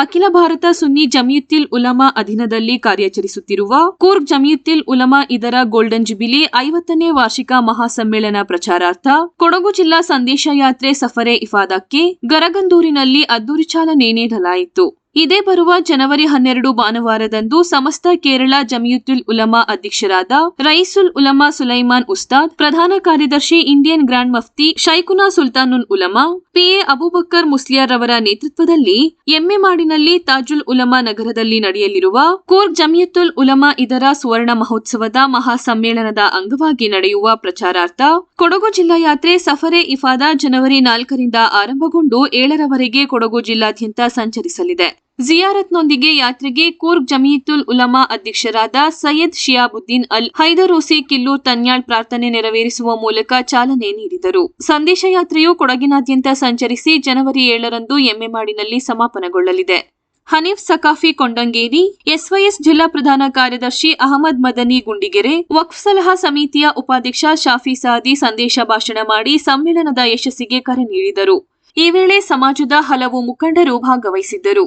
ಅಖಿಲ ಭಾರತ ಸುನ್ನಿ ಜಮಿಯುತ್ತಿಲ್ ಉಲಮಾ ಅಧೀನದಲ್ಲಿ ಕಾರ್ಯಾಚರಿಸುತ್ತಿರುವ ಕೂರ್ಗ್ ಜಮಿಯುತ್ತಿಲ್ ಉಲಮಾ ಇದರ ಗೋಲ್ಡನ್ ಜುಬಿಲಿ ಐವತ್ತನೇ ವಾರ್ಷಿಕ ಮಹಾಸಮ್ಮೇಳನ ಪ್ರಚಾರಾರ್ಥ ಕೊಡಗು ಜಿಲ್ಲಾ ಸಂದೇಶ ಯಾತ್ರೆ ಸಫರೆ ಇಫಾದಕ್ಕೆ ಗರಗಂದೂರಿನಲ್ಲಿ ಅದ್ದೂರಿ ಚಾಲನೆ ನೀಡಲಾಯಿತು. ಇದೇ ಬರುವ ಜನವರಿ ಹನ್ನೆರಡು ಭಾನುವಾರದಂದು ಸಮಸ್ತ ಕೇರಳ ಜಮಿಯುತ್ತುಲ್ ಉಲಮಾ ಅಧ್ಯಕ್ಷರಾದ ರೈಸುಲ್ ಉಲಮಾ ಸುಲೈಮಾನ್ ಉಸ್ತಾದ್, ಪ್ರಧಾನ ಕಾರ್ಯದರ್ಶಿ Indian grand mufti Shaikuna Sultanul Ulama P A Abubakkar Musliyar ಅವರ ನೇತೃತ್ವದಲ್ಲಿ ಎಮ್ಮೆಮಾಡಿನಲ್ಲಿ ತಾಜುಲ್ ಉಲಮಾ ನಗರದಲ್ಲಿ ನಡೆಯಲಿರುವ ಕೋರ್ಗ್ ಜಮಿಯತ್ತುಲ್ ಉಲಮಾ ಇದರ ಸುವರ್ಣ ಮಹೋತ್ಸವದ ಮಹಾ ಸಮ್ಮೇಳನದ ಅಂಗವಾಗಿ ನಡೆಯುವ ಪ್ರಚಾರಾರ್ಥ ಕೊಡಗು ಜಿಲ್ಲಾ ಯಾತ್ರೆ ಸಫರೆ ಇಫಾದ ಜನವರಿ ನಾಲ್ಕರಿಂದ ಆರಂಭಗೊಂಡು ಏಳರವರೆಗೆ ಕೊಡಗು ಜಿಲ್ಲಾದ್ಯಂತ ಸಂಚರಿಸಲಿದೆ. ಜಿಯಾರತ್ನೊಂದಿಗೆ ಯಾತ್ರೆಗೆ ಕೂರ್ಗ್ ಜಮೀಯತುಲ್ ಉಲಮಾ ಅಧ್ಯಕ್ಷರಾದ ಸೈಯದ್ ಶಿಯಾಬುದ್ದೀನ್ ಅಲ್ ಹೈದರೋಸಿ ಕಿಲ್ಲು ತನ್ಯಾಳ್ ಪ್ರಾರ್ಥನೆ ನೆರವೇರಿಸುವ ಮೂಲಕ ಚಾಲನೆ ನೀಡಿದರು. ಸಂದೇಶ ಯಾತ್ರೆಯು ಕೊಡಗಿನಾದ್ಯಂತ ಸಂಚರಿಸಿ ಜನವರಿ ಏಳರಂದು ಎಮ್ಮೆಮಾಡಿನಲ್ಲಿ ಸಮಾಪನಗೊಳ್ಳಲಿದೆ. ಹನೀಫ್ ಸಕಾಫಿ ಕೊಂಡಂಗೇರಿ, ಎಸ್ವೈಎಸ್ ಜಿಲ್ಲಾ ಪ್ರಧಾನ ಕಾರ್ಯದರ್ಶಿ ಅಹಮದ್ ಮದನಿ ಗುಂಡಿಗೆರೆ, ವಕ್ಫ್ ಸಲಹಾ ಸಮಿತಿಯ ಉಪಾಧ್ಯಕ್ಷ ಶಾಫಿ ಸಾದಿ ಸಂದೇಶ ಭಾಷಣ ಮಾಡಿ ಸಮ್ಮೇಳನದ ಯಶಸ್ಸಿಗೆ ಕರೆ ನೀಡಿದರು. ಈ ವೇಳೆ ಸಮಾಜದ ಹಲವು ಮುಖಂಡರು ಭಾಗವಹಿಸಿದ್ದರು.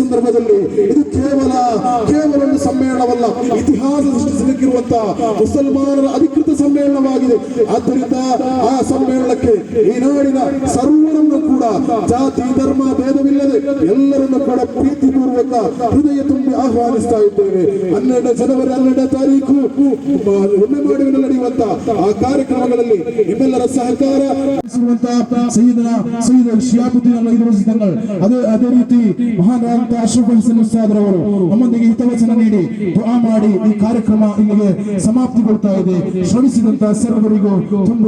ಸಂದರ್ಭದಲ್ಲಿ ಇದು ಕೇವಲ ಕೇವಲ ಒಂದು ಸಮ್ಮೇಳನವಲ್ಲ, ಇತಿಹಾಸ ಸೃಷ್ಟಿಸಲಿಕ್ಕಿರುವಂತಹ ಮುಸಲ್ಮಾನರ ಅಧಿಕೃತ ಸಮ್ಮೇಳನವಾಗಿದೆ. ಆದ್ದರಿಂದ ಆ ಸಮ್ಮೇಳನಕ್ಕೆ ಈ ನಾಡಿನ ಸರ್ವರನ್ನು ಕೂಡ ಜಾತಿ, ಧರ್ಮ, ಭೇದವಿಲ್ಲದೆ ಎಲ್ಲರನ್ನು ಕೂಡ ಪ್ರೀತಿಪೂರ್ವಕ ಹೃದಯ ತುಂಬಿ ಆಹ್ವಾನಿಸ್ತಾ ಇದ್ದೇವೆ. ಹನ್ನೆರಡು ಜನವರಿ ಹನ್ನೆರಡನೇ ತಾರೀಕು ಒಮ್ಮೆ ನಡೆಯುವಂತಹ ಆ ಕಾರ್ಯಕ್ರಮಗಳಲ್ಲಿ ನಿಮ್ಮೆಲ್ಲರ ಸಹಕಾರ ಸೈಯದನ ಸೈಯದ್ ಶಿಯಾಬುದ್ದೀನ್ ಅಲ್ಲ ಇದು ತಂಗಳು ಅದೇ ಅದೇ ರೀತಿ ಮಹಾನಾಂತ ಅಶ್ರಫ್ ಹಸನ್ ಉಸ್ತಾದ್ ರವರು ನಮ್ಮೊಂದಿಗೆ ಹಿತವಚನ ನೀಡಿ, ದುಆ ಮಾಡಿ ಈ ಕಾರ್ಯಕ್ರಮ ಇಲ್ಲಿಗೆ ಸಮಾಪ್ತಿಗೊಳ್ತಾ ಇದೆ. ಶ್ರಮಿಸಿದಂತ ಸರ್ವರಿಗೂ ತುಂಬ